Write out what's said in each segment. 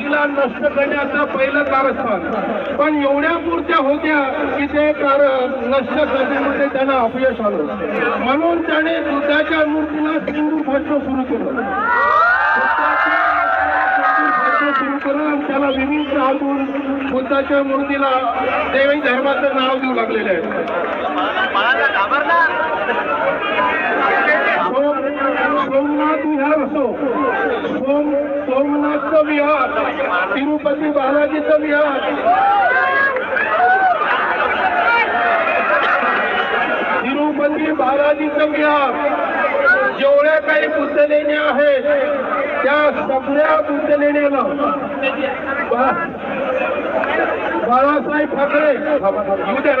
मूर्तीला नष्ट करण्याचं पहिलं कारस्थान. पण एवढ्या मूर्त्या होत्या की ते कार नष्ट करण्यामध्ये त्यांना अपयश आलं. म्हणून त्याने बुद्धाच्या मूर्तीला सिंदूर फासणं सुरू केलं. सुरू करून आणि त्याला विविध हातून बुद्धाच्या मूर्तीला देवी धर्माचं नाव देऊ लागलेले आहे. सोम- सोमनाथ विहार असो. सोम सोमनाथचं विहार तिरुपती बालाजीचं विहार. तिरुपती बालाजीचं विहार. जेवढ्या काही बुद्ध लेण्या आहेत त्या सगळ्या बुद्धलेण्याला बाळासाहेब ठाकरे येऊ द्या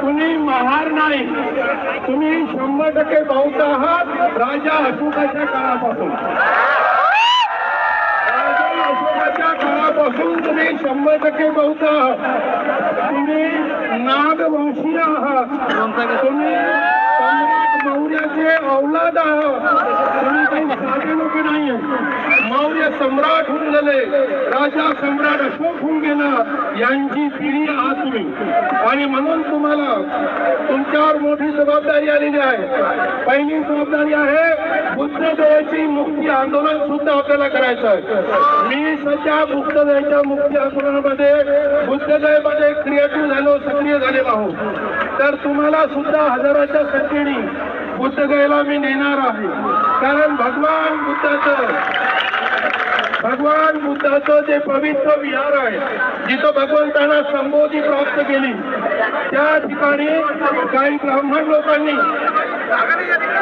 तुम्ही महार नाही. तुम्ही शंभर टक्के बौद्ध आहात राजा अशोकाच्या काळापासून. राजा अशोकाच्या काळापासून तुम्ही शंभर टक्के बौद्ध आहात. तुम्ही नागवंशीय आहात. तुम्ही सम्राट औलाद तुम्ही साधे लोक नाही मौर्य सम्राट होऊन गेले. राजा सम्राट अशोक होऊन गेला. यांची पिढी आहात तुम्ही आणि म्हणून तुम्हाला तुमच्यावर मोठी जबाबदारी आलेली आहे. पहिली जबाबदारी आहे बुद्धदेवाची मुक्ती आंदोलन सुद्धा आपल्याला करायचं आहे. मी सध्या बुद्धदेवाच्या मुक्ती आंदोलनामध्ये बुद्धदेवामध्ये क्रिएटिव्ह झालो सक्रिय झालेलो आहोत. तर तुम्हाला सुद्धा हजाराच्या संख्येने बुद्धगयेला मी नेणार आहे. कारण भगवान बुद्धाचं भगवान बुद्धाचं जे पवित्र विहार आहे जिथं भगवंतांना संबोधी प्राप्त केली त्या ठिकाणी काही ब्राह्मण लोकांनी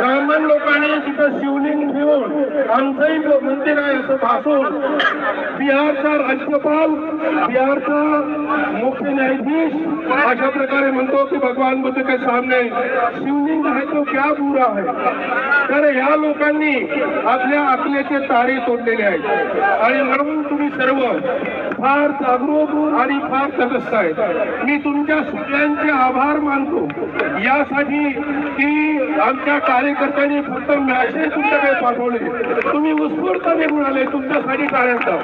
ब्राह्मण लोकांनी तिथं शिवलिंग ठेवून आमचंही मंदिर आहे असं भासून बिहारचा राज्यपाल बिहारचा मुख्य न्यायाधीश अशा प्रकारे म्हणतो की भगवान बुद्ध के सामने शिवलिंग आहे तो क्या बुरा आहे? तर ह्या लोकांनी आपल्या आत्म्याचे तारे तोडलेले आहेत. आणि म्हणून तुम्ही सर्व फार जागरूक आणि फार तटस्थ आहेत. मी तुमच्या सगळ्यांचे आभार मानतो. यासाठी की आमच्या कार्यकर्त्यांनी फक्त मॅसेज तुमच्याकडे पाठवले. तुम्ही उत्स्फूर्त मिळाले आले तुमच्यासाठी टाळ्यांचा.